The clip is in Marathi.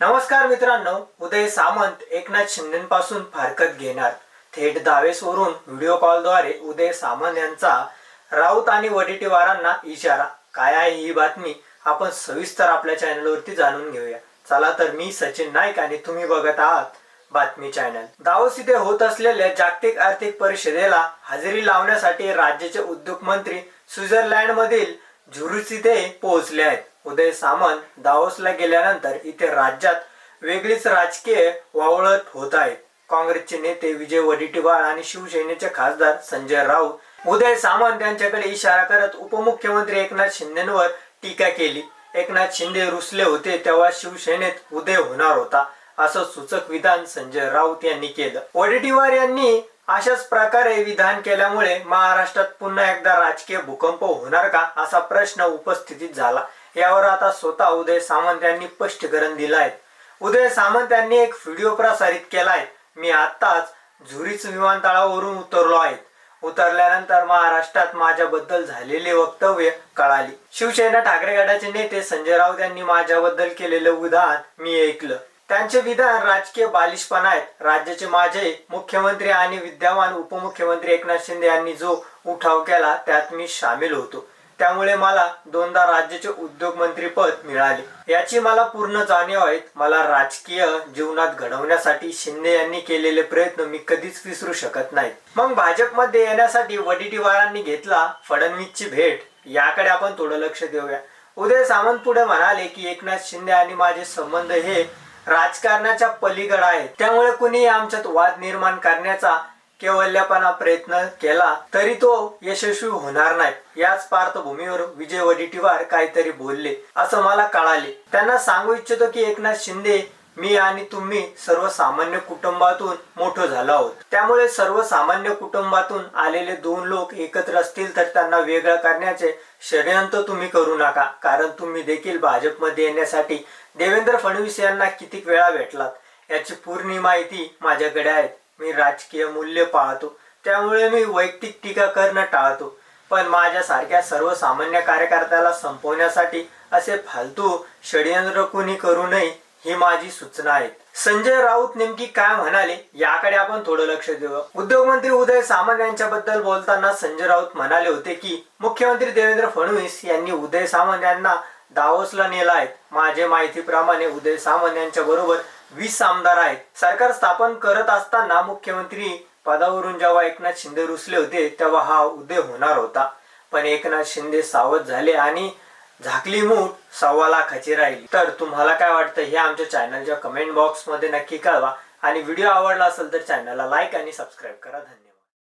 नमस्कार मित्रांनो उदय सामंत एकनाथ शिंदेपासून फारकत घेणार. थेट दावेसवरून व्हिडिओ कॉलद्वारे उदय सामंत यांचा राऊत आणि वडेटीवारांना इशारा. काय आहे ही बातमी? आपण सविस्तर आपल्या चॅनलवरती जाणून घेऊया. चला तर मी सचिन नाईक आणि तुम्ही बघत आहात बातमी चॅनल. दावोस इथे होत असलेल्या जागतिक आर्थिक परिषदेला हजेरी लावण्यासाठी राज्याचे उद्योग मंत्री स्वित्झर्लंड मधील झुरुस इथे पोहोचले आहेत. उदय सामंत दावोसला गेल्यानंतर इथे राज्यात वेगळीच राजकीय वावळत होत आहे काँग्रेसचे नेते विजय वडेट्टीवार आणि शिवसेनेचे खासदार संजय राऊत उदय सामंत यांच्याकडे इशारा करत उपमुख्यमंत्री एकनाथ शिंदेवर टीका केली. एकनाथ शिंदे रुसले होते तेव्हा शिवसेनेत उदय होणार होता असं सूचक विधान संजय राऊत यांनी केलं. वडेट्टीवार यांनी अशाच प्रकारे विधान केल्यामुळे महाराष्ट्रात पुन्हा एकदा राजकीय भूकंप होणार का असा प्रश्न उपस्थितीत झाला. यावर आता स्वतः उदय सामंत यांनी स्पष्टीकरण दिलं आहे उदय सामंत यांनी एक व्हिडिओ प्रसारित केलाय. मी आत्ताच झुरीच विमानतळावरून उतरलो आहे. उतरल्यानंतर महाराष्ट्रात माझ्याबद्दल झालेले वक्तव्य कळाली. शिवसेना ठाकरे गटाचे नेते संजय राऊत यांनी माझ्याबद्दल केलेलं विधान मी ऐकलं. त्यांचे विधान राजकीय बालिशपणा आहेत. राज्याचे माझे मुख्यमंत्री आणि विद्यमान उपमुख्यमंत्री एकनाथ शिंदे यांनी जो उठाव केला त्यात मी सामील होतो. त्यामुळे मला दोनदा राज्याचे उद्योग मंत्री पद मिळाले. याची मला पूर्ण जाणीव आहेत. मला राजकीय जीवनात घडवण्यासाठी शिंदे यांनी केलेले प्रयत्न मी कधीच विसरू शकत नाही. मग भाजपमध्ये येण्यासाठी वडेट्टीवारांनी घेतला फडणवीसची भेट. याकडे आपण थोडं लक्ष देऊया. उदय सामंत पुढे म्हणाले की एकनाथ शिंदे आणि माझे संबंध हे राजकारणाच्या पलीकडे आहेत. त्यामुळे कुणी आमच्यात वाद निर्माण करण्याचा केवल्यपणा प्रयत्न केला तरी तो यशस्वी होणार नाही. याच पार्श्वभूमीवर विजय वडेट्टीवार काहीतरी बोलले. असं मला कळाले. त्यांना सांगू इच्छितो की एकनाथ शिंदे मी आणि तुम्ही सर्वसामान्य कुटुंबातून मोठं झालो आहोत. त्यामुळे सर्वसामान्य कुटुंबातून आलेले दोन लोक एकत्र असतील तर त्यांना वेगळं करण्याचे षडयंत्र तुम्ही करू नका. कारण तुम्ही देखील भाजपमध्ये येण्यासाठी देवेंद्र फडणवीस यांना किती वेळा भेटलात याची पूर्ण माहिती माझ्याकडे आहे. मी राजकीय मूल्य पाळतो त्यामुळे मी वैयक्तिक टीका करणं टाळतो. पण माझ्यासारख्या सर्वसामान्य कार्यकर्त्याला संपवण्यासाठी असे फालतू षडयंत्र कोणी करू नये ही माझी सूचना आहे. संजय राऊत नेमकी काय म्हणाले याकडे आपण थोडं लक्ष देऊ उद्योगमंत्री उदय सामंत यांच्याबद्दल बोलताना संजय राऊत म्हणाले होते की मुख्यमंत्री देवेंद्र फडणवीस यांनी उदय सामंत यांना दावोसला नेला आहे. माझे माहितीप्रमाणे उदय सामंत यांच्या बरोबर वीस आमदार आहेत. सरकार स्थापन करत असताना मुख्यमंत्री पदावरून जेव्हा एकनाथ शिंदे रुसले होते तेव्हा हा उदय होणार होता. पण एकनाथ शिंदे सावध झाले आणि झाकली मूठ सव्वा लाखाची राहिली. तर तुम्हाला काय वाटतं हे आमच्या चॅनलच्या कमेंट बॉक्समध्ये नक्की कळवा. आणि व्हिडिओ आवडला असेल तर चॅनलला लाईक आणि सबस्क्राईब करा. धन्यवाद.